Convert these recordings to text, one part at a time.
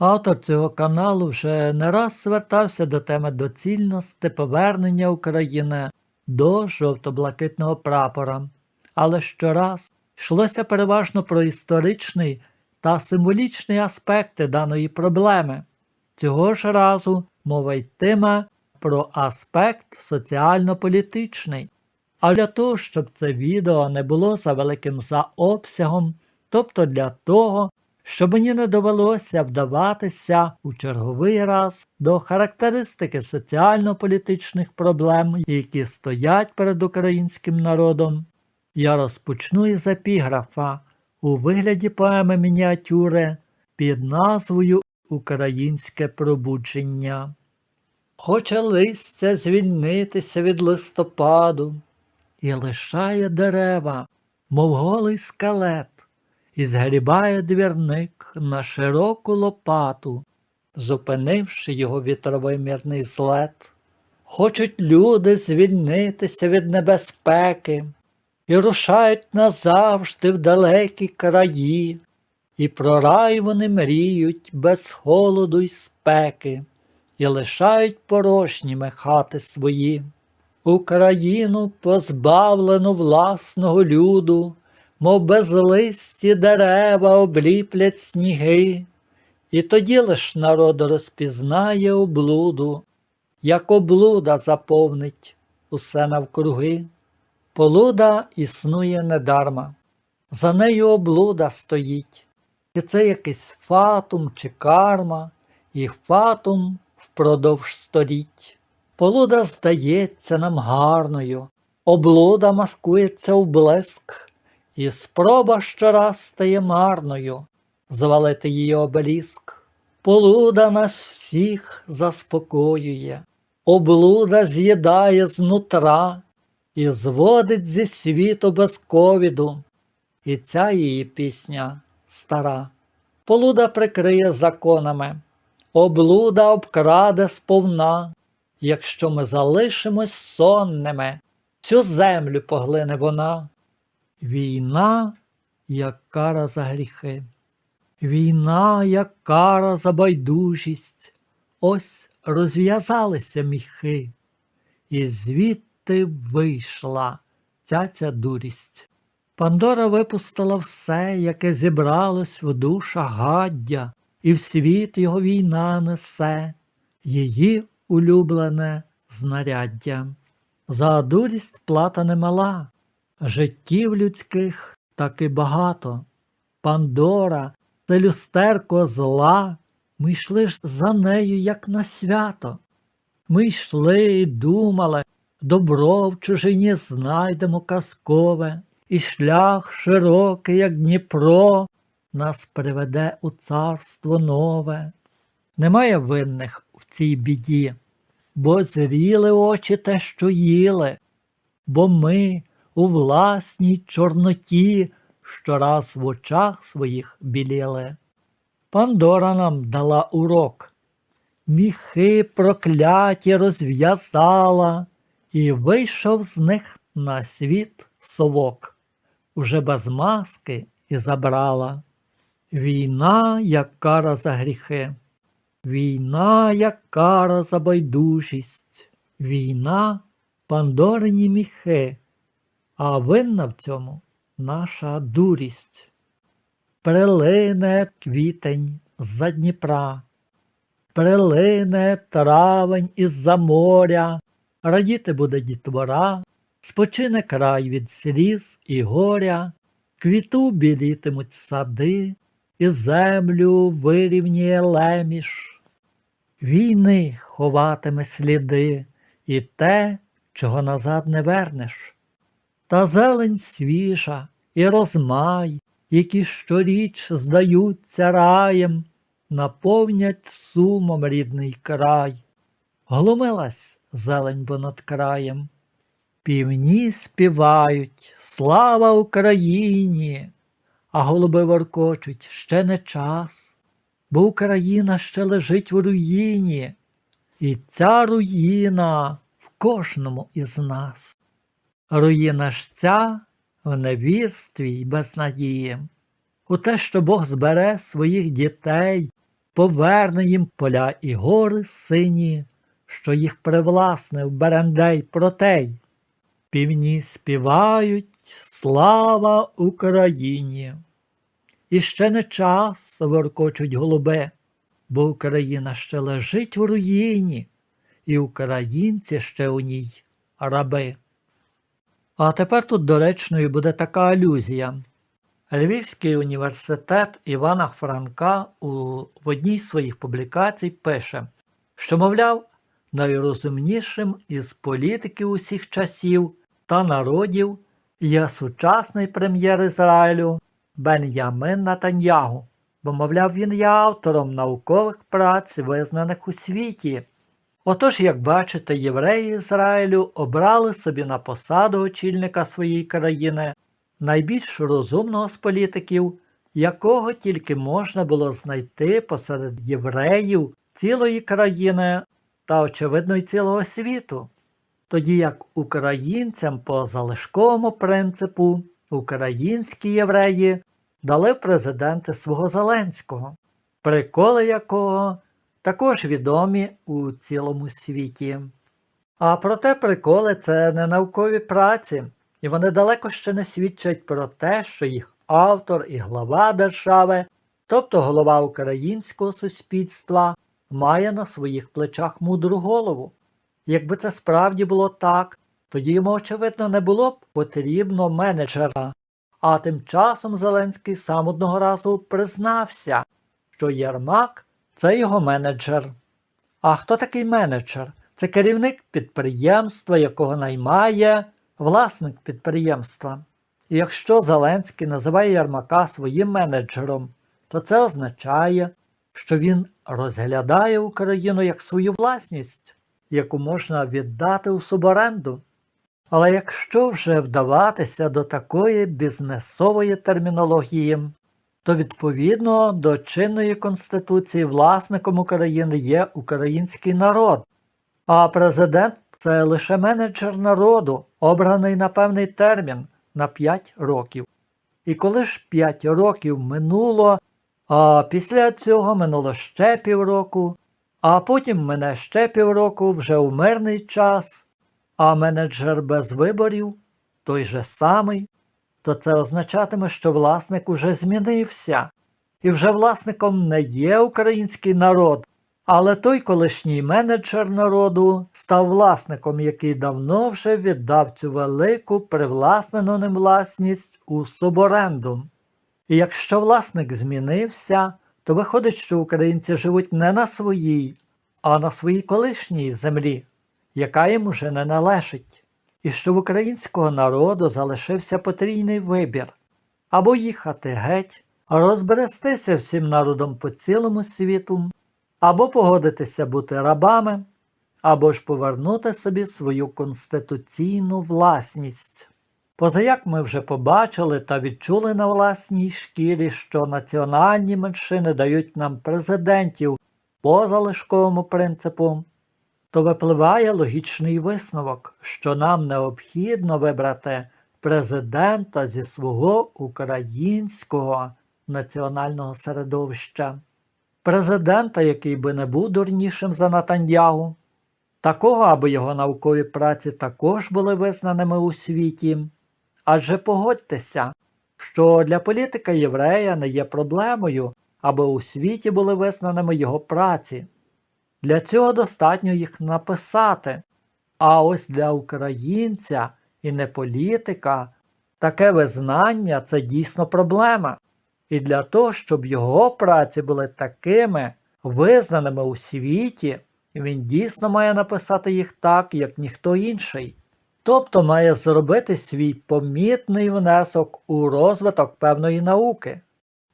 Автор цього каналу вже не раз звертався до теми доцільності повернення України до жовто-блакитного прапора, але щораз йшлося переважно про історичний та символічний аспекти даної проблеми. Цього ж разу мова йтиме про аспект соціально-політичний. А для того, щоб це відео не було завеликим за обсягом, тобто для того, щоб мені не довелося вдаватися у черговий раз до характеристики соціально-політичних проблем, які стоять перед українським народом, я розпочну із епіграфа у вигляді поеми мініатюри під назвою Українське пробудження. Хоче листя звільнитися від листопаду і лишає дерева, мов голий скелет, і згрібає двірник на широку лопату, зупинивши його вітровий мірний злет. Хочуть люди звільнитися від небезпеки і рушають назавжди в далекі краї, і про рай вони мріють без холоду й спеки, і лишають порожніми хати свої. Україну позбавлену власного люду, мов безлисті дерева обліплять сніги, і тоді лиш народ розпізнає облуду, як облуда заповнить усе навкруги. Полуда існує недарма, за нею облуда стоїть, і це якийсь фатум чи карма, і фатум впродовж століть. Полуда здається нам гарною, облуда маскується в блиск, і спроба щораз стає марною звалити її обеліск. Полуда нас всіх заспокоює, облуда з'їдає знутра і зводить зі світу без ковіду. І ця її пісня стара. Полуда прикриє законами, облуда обкраде сповна. Якщо ми залишимось сонними, всю землю поглине вона. Війна, як кара за гріхи, війна, як кара за байдужість, ось розв'язалися міхи, і звідти вийшла ця ця дурість. Пандора випустила все, яке зібралось в душах гаддя, і в світ його війна несе, її улюблене знаряддя. За дурість плата немала, життів людських таки багато. Пандора, це люстерко зла, ми йшли ж за нею, як на свято. Ми йшли і думали, добро в чужині знайдемо казкове, і шлях широкий, як Дніпро, нас приведе у царство нове. Немає винних в цій біді, бо зріли очі те, що їли, бо ми у власній чорноті щораз в очах своїх біліли. Пандора нам дала урок, міхи прокляті розв'язала, і вийшов з них на світ совок, уже без маски і забрала. Війна, як кара за гріхи. Війна, як кара за байдужість, війна пандорині міхи, а винна в цьому наша дурість. Прилине квітень з-за Дніпра, прилине травень із-за моря, радіти буде дітвора, спочине край від сліз і горя, квіту білітимуть сади, і землю вирівняє леміш. Війни ховатиме сліди і те, чого назад не вернеш. Та зелень свіжа і розмай, які щоріч здаються раєм, наповнять сумом рідний край. Глумилась зелень понад краєм. Півні співають Слава Україні! а голуби воркочуть ще не час, бо Україна ще лежить в руїні, і ця руїна в кожному із нас. Руїна ж ця в невірстві й безнадії, у те, що Бог збере своїх дітей, поверне їм поля і гори сині, що їх привласнив Берендей Протей. Півні співають слава Україні. І ще не час воркочуть голуби, бо Україна ще лежить у руїні, і українці ще у ній раби. А тепер тут доречною буде така алюзія. Львівський університет Івана Франка у, в одній з своїх публікацій пише, що, мовляв, найрозумнішим із політиків усіх часів та народів є сучасний прем'єр Ізраїлю Бен'ямин Натаньягу, бо, мовляв, він є автором наукових праць, визнаних у світі. Отож, як бачите, євреї Ізраїлю обрали собі на посаду очільника своєї країни найбільш розумного з політиків, якого тільки можна було знайти посеред євреїв цілої країни та, очевидно, й цілого світу. Тоді як українцям по залишковому принципу українські євреї дали президенти свого Зеленського, приколи якого також відомі у цілому світі. А проте приколи це не наукові праці, і вони далеко ще не свідчать про те, що їх автор і глава держави, тобто голова українського суспільства, має на своїх плечах мудру голову. Якби це справді було так, тоді йому, очевидно, не було б потрібно менеджера. А тим часом Зеленський сам одного разу признався, що Єрмак це його менеджер. А хто такий менеджер? Це керівник підприємства, якого наймає власник підприємства. І якщо Зеленський називає Єрмака своїм менеджером, то це означає, що він розглядає Україну як свою власність, яку можна віддати у суборенду. Але якщо вже вдаватися до такої бізнесової термінології, то відповідно до чинної конституції власником України є український народ, а президент це лише менеджер народу, обраний на певний термін на 5 років. І коли ж 5 років минуло, а після цього минуло ще півроку, а потім мене ще півроку вже у мирний час, а менеджер без виборів той же самий, то це означатиме, що власник уже змінився, і вже власником не є український народ, але той колишній менеджер народу став власником, який давно вже віддав цю велику привласнену ним власність у суборенду. І якщо власник змінився, то виходить, що українці живуть не на своїй, а на своїй колишній землі, яка їм уже не належить, і що в українського народу залишився потрійний вибір або їхати геть, розберестися всім народом по цілому світу, або погодитися бути рабами, або ж повернути собі свою конституційну власність. Позаяк ми вже побачили та відчули на власній шкірі, що національні меншини дають нам президентів по залишковому принципу, то випливає логічний висновок, що нам необхідно вибрати президента зі свого українського національного середовища, президента, який би не був дурнішим за Натаньягу, такого, аби його наукові праці також були визнаними у світі. Адже погодьтеся, що для політика єврея не є проблемою, аби у світі були визнаними його праці. Для цього достатньо їх написати. А ось для українця і не політика таке визнання це дійсно проблема. І для того, щоб його праці були такими визнаними у світі, він дійсно має написати їх так, як ніхто інший. Тобто має зробити свій помітний внесок у розвиток певної науки.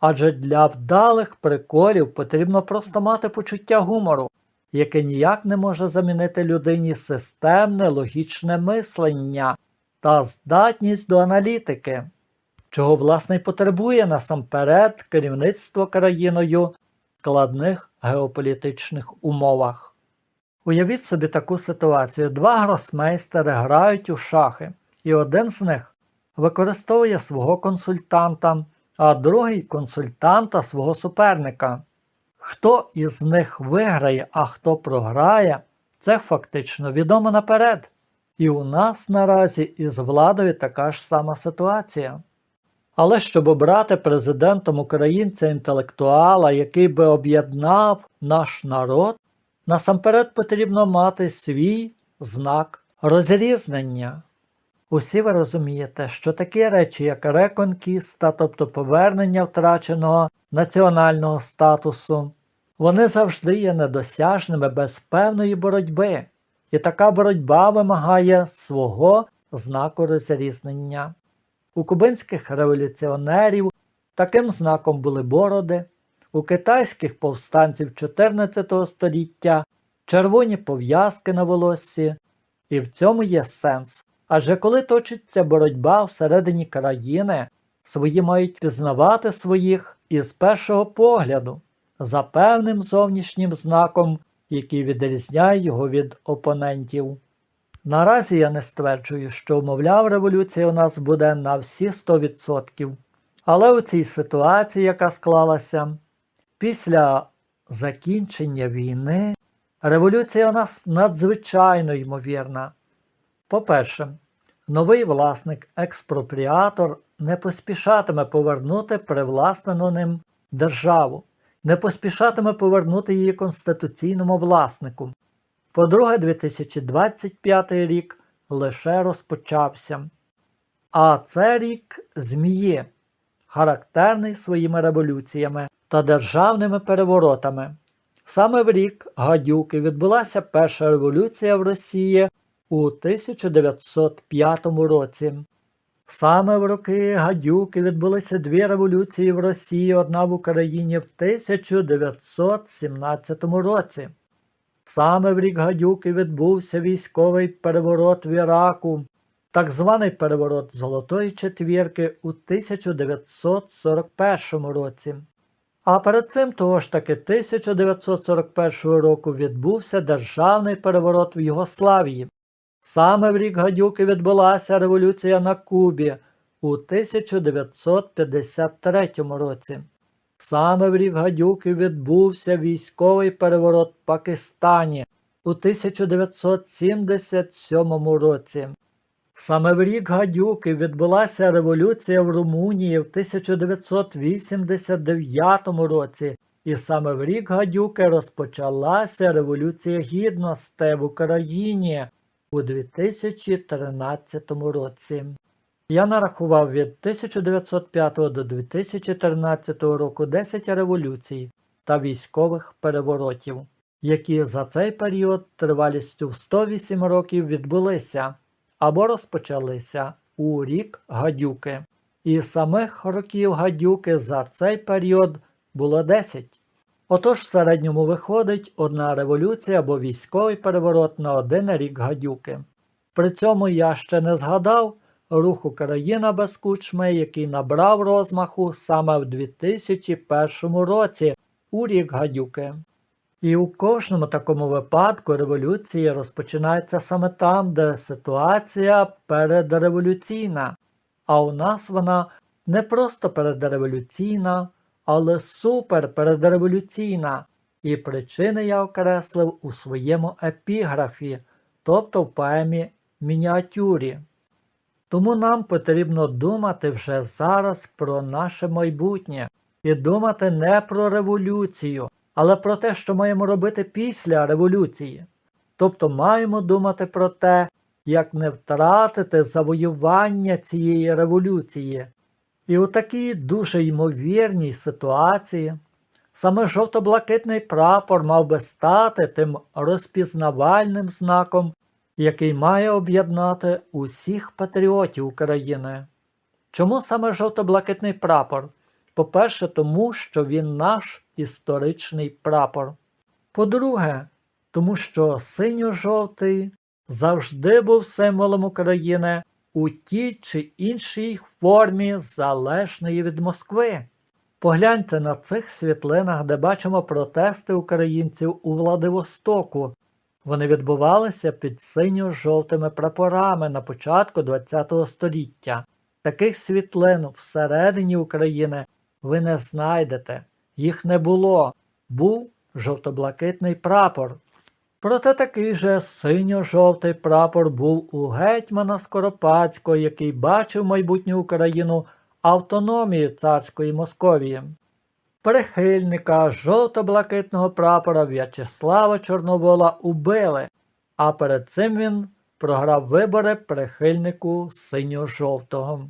Адже для вдалих приколів потрібно просто мати почуття гумору, яке ніяк не може замінити людині системне логічне мислення та здатність до аналітики, чого власне й потребує насамперед керівництво країною в складних геополітичних умовах. Уявіть собі таку ситуацію. Два гросмейстери грають у шахи, і один з них використовує свого консультанта, а другий консультанта свого суперника. Хто із них виграє, а хто програє, це фактично відомо наперед. І у нас наразі із владою така ж сама ситуація. Але щоб обрати президентом українця інтелектуала, який би об'єднав наш народ, насамперед потрібно мати свій знак розрізнення. Усі ви розумієте, що такі речі, як реконкіста, тобто повернення втраченого національного статусу, вони завжди є недосяжними без певної боротьби, і така боротьба вимагає свого знаку розрізнення. У кубинських революціонерів таким знаком були бороди, у китайських повстанців 14 століття червоні пов'язки на волоссі, і в цьому є сенс. Адже коли точиться боротьба всередині країни, свої мають пізнавати своїх із першого погляду, за певним зовнішнім знаком, який відрізняє його від опонентів. Наразі я не стверджую, що, мовляв, революція у нас буде на всі 100%. Але у цій ситуації, яка склалася, після закінчення війни, революція у нас надзвичайно ймовірна. По-перше, новий власник експропріатор не поспішатиме повернути привласнену ним державу, не поспішатиме повернути її конституційному власнику. По-друге, 2025 рік лише розпочався. А це рік змії, характерний своїми революціями та державними переворотами. Саме в рік гадюки відбулася перша революція в Росії у 1905 році. Саме в роки гадюки відбулися дві революції в Росії, одна в Україні в 1917 році. Саме в рік гадюки відбувся військовий переворот в Іраку, так званий переворот Золотої четвірки у 1941 році. А перед цим того ж таки 1941 року відбувся державний переворот в Югославії. Саме в рік гадюки відбулася революція на Кубі у 1953 році. Саме в рік гадюки відбувся військовий переворот в Пакистані у 1977 році. Саме в рік гадюки відбулася революція в Румунії в 1989 році, і саме в рік гадюки розпочалася Революція Гідності в Україні у 2013 році. Я нарахував від 1905 до 2013 року 10 революцій та військових переворотів, які за цей період тривалістю в 108 років відбулися або розпочалися у рік гадюки. І самих років гадюки за цей період було 10. Отож в середньому виходить одна революція або військовий переворот на один рік гадюки. При цьому я ще не згадав рух Україна без кучми, який набрав розмаху саме в 2001 році у рік гадюки. І у кожному такому випадку революції розпочинається саме там, де ситуація передреволюційна, а у нас вона не просто передреволюційна, але суперпередреволюційна, і причини я окреслив у своєму епіграфі, тобто в поемі мініатюрі. Тому нам потрібно думати вже зараз про наше майбутнє і думати не про революцію, але про те, що маємо робити після революції. Тобто маємо думати про те, як не втратити завоювання цієї революції. І у такій дуже ймовірній ситуації саме жовто-блакитний прапор мав би стати тим розпізнавальним знаком, який має об'єднати усіх патріотів України. Чому саме жовто-блакитний прапор? По-перше, тому що він наш історичний прапор. По-друге, тому що синьо-жовтий завжди був символом України у тій чи іншій формі залежної від Москви. Погляньте на цих світлинах, де бачимо протести українців у Владивостоку. Вони відбувалися під синьо-жовтими прапорами на початку ХХ століття. Таких світлин всередині України ви не знайдете, їх не було, був жовто-блакитний прапор. Проте такий же синьо-жовтий прапор був у гетьмана Скоропадського, який бачив майбутню Україну автономію царської Московії. Прихильника жовто-блакитного прапора В'ячеслава Чорновола убили, а перед цим він програв вибори прихильнику синьо-жовтого.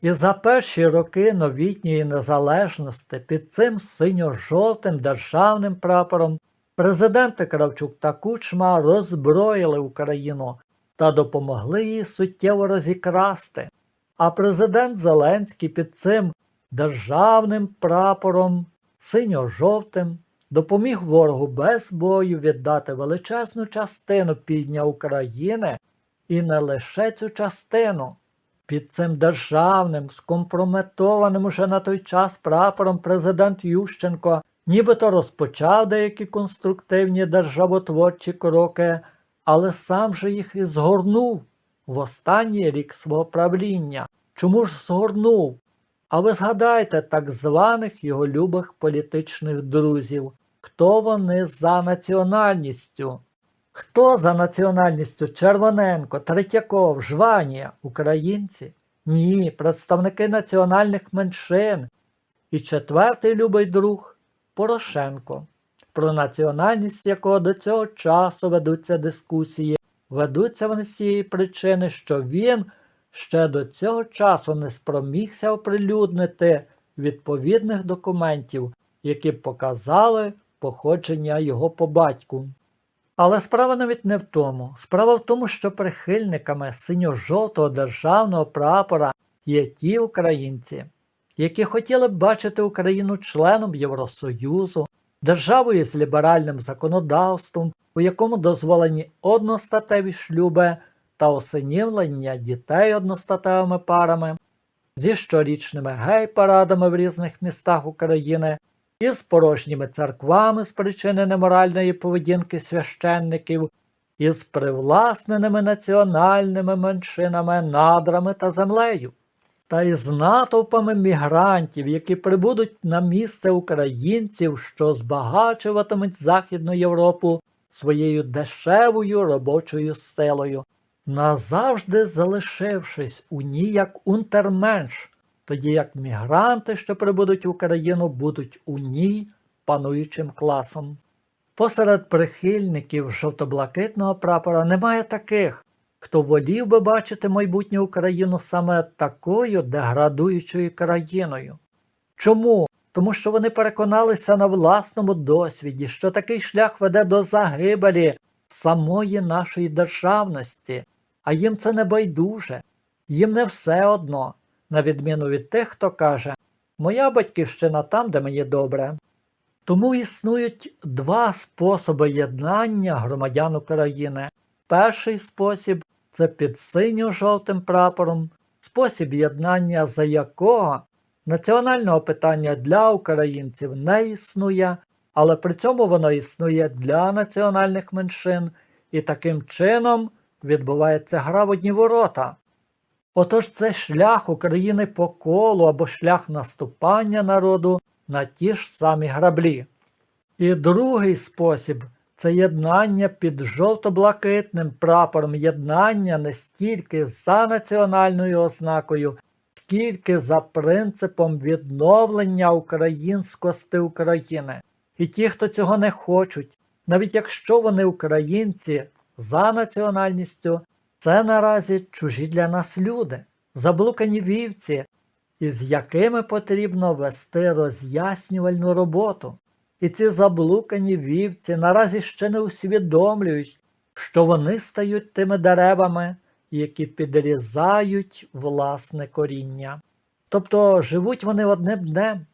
І за перші роки новітньої незалежності під цим синьо-жовтим державним прапором президенти Кравчук та Кучма роззброїли Україну та допомогли їй суттєво розікрасти. А президент Зеленський під цим державним прапором синьо-жовтим допоміг ворогу без бою віддати величезну частину півдня України і не лише цю частину. Під цим державним, скомпрометованим уже на той час прапором президент Ющенко нібито розпочав деякі конструктивні державотворчі кроки, але сам же їх і згорнув в останній рік свого правління. Чому ж згорнув? А ви згадайте так званих його любих політичних друзів, хто вони за національністю? Хто за національністю Червоненко, Третьяков, Жванія, українці? Ні, представники національних меншин. І четвертий любий друг Порошенко, про національність якого до цього часу ведуться дискусії. Ведуться вони з цієї причини, що він ще до цього часу не спромігся оприлюднити відповідних документів, які б показали походження його по батьку. Але справа навіть не в тому. Справа в тому, що прихильниками синьо-жовтого державного прапора є ті українці, які хотіли б бачити Україну членом Євросоюзу, державою з ліберальним законодавством, у якому дозволені одностатеві шлюби та осинівлення дітей одностатевими парами, зі щорічними гей-парадами в різних містах України, із порожніми церквами з причини неморальної поведінки священників, із привласненими національними меншинами, надрами та землею, та із натовпами мігрантів, які прибудуть на місце українців, що збагачуватимуть Західну Європу своєю дешевою робочою силою, назавжди залишившись у ній як унтерменш, тоді як мігранти, що прибудуть в Україну, будуть у ній пануючим класом. Посеред прихильників жовто-блакитного прапора немає таких, хто волів би бачити майбутню Україну саме такою деградуючою країною. Чому? Тому що вони переконалися на власному досвіді, що такий шлях веде до загибелі самої нашої державності, а їм це не байдуже, їм не все одно, на відміну від тих, хто каже Моя батьківщина там, де мені добре. Тому існують два способи єднання громадян України. Перший спосіб це під синьо-жовтим прапором, спосіб єднання, за якого національного питання для українців не існує, але при цьому воно існує для національних меншин, і таким чином відбувається гра в одні ворота. Отож це шлях України по колу або шлях наступання народу на ті ж самі граблі. І другий спосіб це єднання під жовто-блакитним прапором, єднання не стільки за національною ознакою, скільки за принципом відновлення українськости України. І ті, хто цього не хочуть, навіть якщо вони українці за національністю, це наразі чужі для нас люди, заблукані вівці, із якими потрібно вести роз'яснювальну роботу. І ці заблукані вівці наразі ще не усвідомлюють, що вони стають тими деревами, які підрізають власне коріння. Тобто живуть вони одним днем.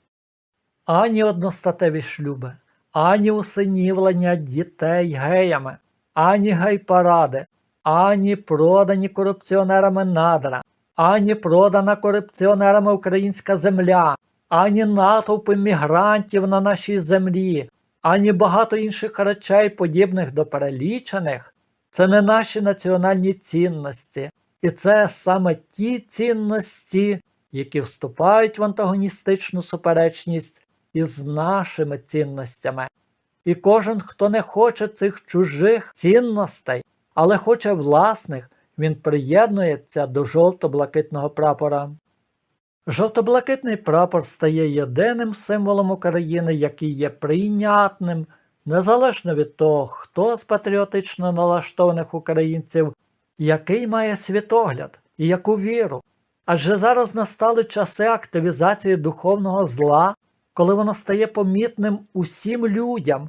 Ані одностатеві шлюби, ані усинівлення дітей геями, ані гей-паради, ані продані корупціонерами надра, ані продана корупціонерами українська земля, ані натовпи мігрантів на нашій землі, ані багато інших речей, подібних до перелічених, це не наші національні цінності, і це саме ті цінності, які вступають в антагоністичну суперечність із нашими цінностями, І кожен, хто не хоче цих чужих цінностей, але хоче власних, він приєднується до жовто-блакитного прапора. Жовто-блакитний прапор стає єдиним символом України, який є прийнятним, незалежно від того, хто з патріотично налаштованих українців, який має світогляд і яку віру. Адже зараз настали часи активізації духовного зла, коли воно стає помітним усім людям,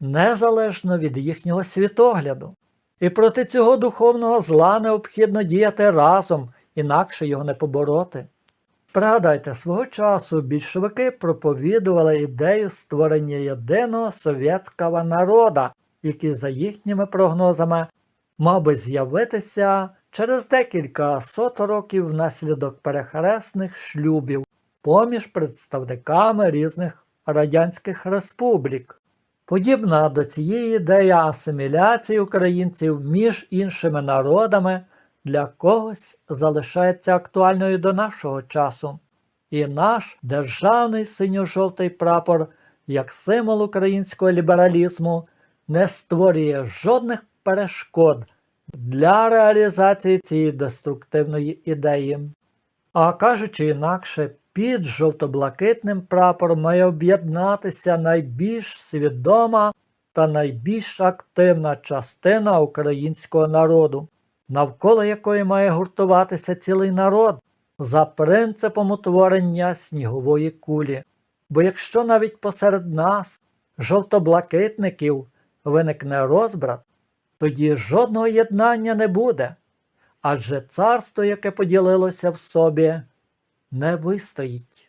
незалежно від їхнього світогляду. І проти цього духовного зла необхідно діяти разом, інакше його не побороти. Пригадайте, свого часу більшовики проповідували ідею створення єдиного совєтського народа, який, за їхніми прогнозами, мав би з'явитися через декілька сот років внаслідок перехресних шлюбів поміж представниками різних радянських республік. Подібна до цієї ідеї асиміляції українців між іншими народами для когось залишається актуальною до нашого часу. І наш державний синьо-жовтий прапор, як символ українського лібералізму, не створює жодних перешкод для реалізації цієї деструктивної ідеї. А кажучи інакше, під жовто-блакитним прапором має об'єднатися найбільш свідома та найбільш активна частина українського народу, навколо якої має гуртуватися цілий народ за принципом утворення снігової кулі. Бо якщо навіть посеред нас, жовто-блакитників, виникне розбрат, тоді жодного єднання не буде, адже царство, яке поділилося в собі, не вистоїть.